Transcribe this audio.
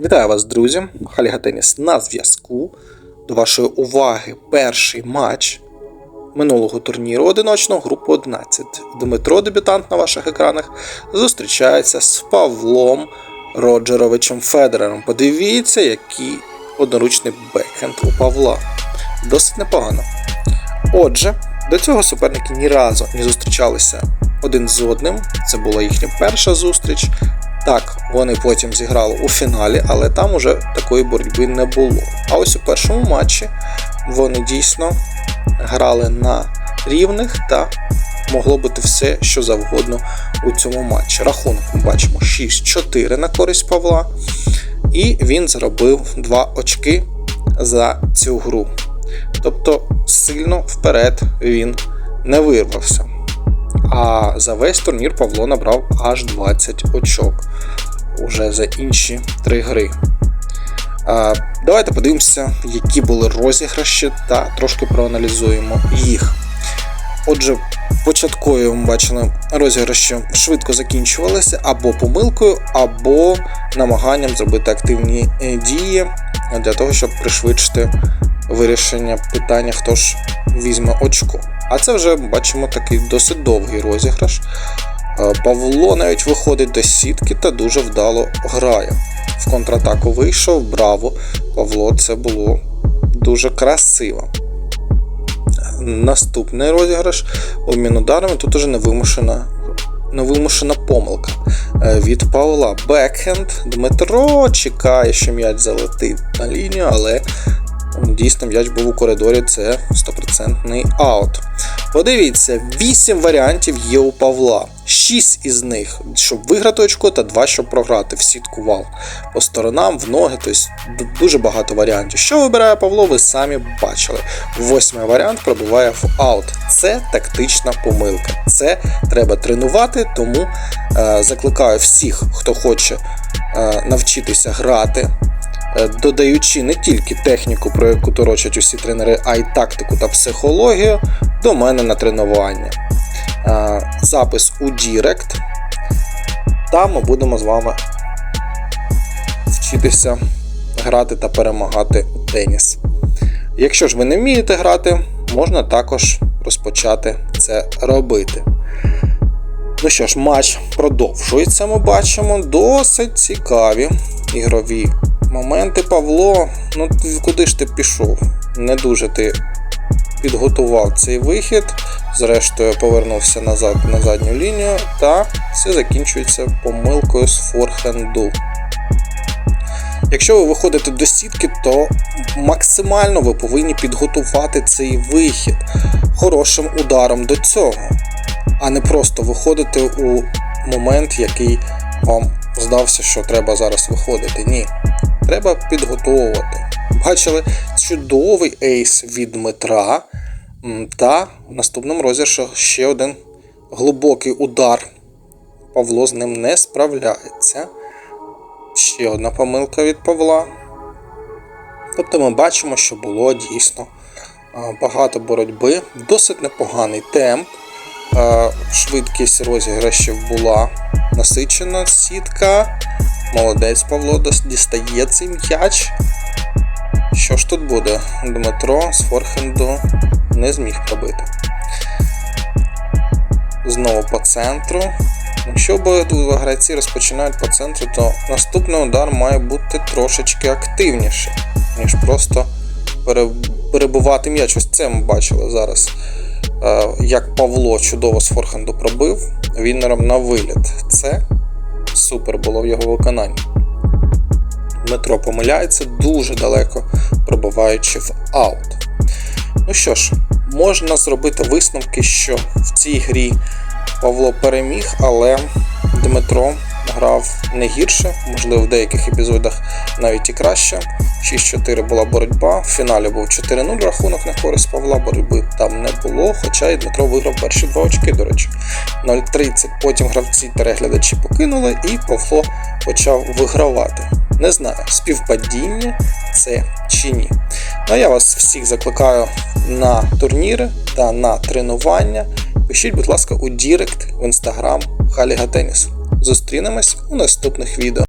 Вітаю вас, друзі! Халіга Теніс на зв'язку. До вашої уваги перший матч минулого турніру одиночного групи 11. Дмитро, дебютант на ваших екранах, зустрічається з Павлом Роджеровичем Федерером. Подивіться, який одноручний бекхенд у Павла. Досить непогано. Отже, до цього суперники ні разу не зустрічалися один з одним. Це була їхня перша зустріч. Так, вони потім зіграли у фіналі, але там уже такої боротьби не було. А ось у першому матчі вони дійсно грали на рівних та могло бути все, що завгодно у цьому матчі. Рахунок ми бачимо 6-4 на користь Павла. І він заробив 2 очки за цю гру. Тобто сильно вперед він не вирвався. А за весь турнір Павло набрав аж 20 очок уже за інші три гри. А, Давайте подивимося, які були розіграші, та трошки проаналізуємо їх. Отже, початкові ми бачили розіграші швидко закінчувалися або помилкою, або намаганням зробити активні е, дії для того, щоб пришвидшити вирішення питання, хто ж візьме очко. А це вже бачимо такий досить довгий розіграш. Павло навіть виходить до сітки та дуже вдало грає. В контратаку вийшов, браво! Павло це було дуже красиво. Наступний розіграш обмін ударами. Тут уже невимушена, невимушена помилка е, від Павла. Бекхенд. Дмитро чекає, що м'яч залетить на лінію, але дійсно м'яч був у коридорі. Це 100% аут. Подивіться, 8 варіантів є у Павла. 6 із них, щоб виграти очко, та 2, щоб програти в сітку вал. По сторонам, в ноги, тобто дуже багато варіантів. Що вибирає Павло, ви самі бачили. Восьмий варіант пробиває в аут. Це тактична помилка. Це треба тренувати, тому е, закликаю всіх, хто хоче е, навчитися грати. Е, додаючи не тільки техніку, про яку торочать усі тренери, а й тактику та психологію до мене на тренування. Е, запис у Дірект. Там ми будемо з вами вчитися грати та перемагати у теніс. Якщо ж ви не вмієте грати, можна також розпочати це робити. Ну що ж, матч продовжується, ми бачимо досить цікаві ігрові моменти. Павло, ну куди ж ти пішов? Не дуже ти підготував цей вихід. Зрештою, повернувся назад на задню лінію, та все закінчується помилкою з форхенду. Якщо ви виходите до сітки, то максимально ви повинні підготувати цей вихід хорошим ударом до цього, а не просто виходити у момент, який вам здався, що треба зараз виходити. Ні. Треба підготовувати. Бачили чудовий ейс від Дмитра. Та в наступному розіграші ще один глибокий удар. Павло з ним не справляється. Ще одна помилка від Павла. Тобто ми бачимо, що було дійсно багато боротьби, досить непоганий темп. Швидкість розіграшів була насичена сітка. Молодець Павло дістає цей м'яч. Що ж тут буде? Дмитро з форхенду не зміг пробити. Знову по центру. Якщо обидва гравці розпочинають по центру, то наступний удар має бути трошечки активніший, ніж просто перебувати м'яч. Ось це ми бачили зараз. Е, як Павло чудово з форхенду пробив вінером на виліт. Це супер було в його виконанні. Дмитро помиляється дуже далеко пробиваючи в аут. Ну що ж, можна зробити висновки, що в цій грі Павло переміг, але Дмитро грав не гірше, можливо, в деяких епізодах навіть і краще. 6-4 була боротьба. В фіналі був 4-0 рахунок на користь Павла, боротьби там не було. Хоча і Дмитро виграв перші два очки, до речі. 0-30. Потім гравці та переглядачі покинули, і Павло почав вигравати. Не знаю, співпадіння це чи ні. Ну а я вас всіх закликаю на турніри та на тренування. Пишіть, будь ласка, у Дірект в інстаграм Халіга Теніс. Зустрінемось у наступних відео.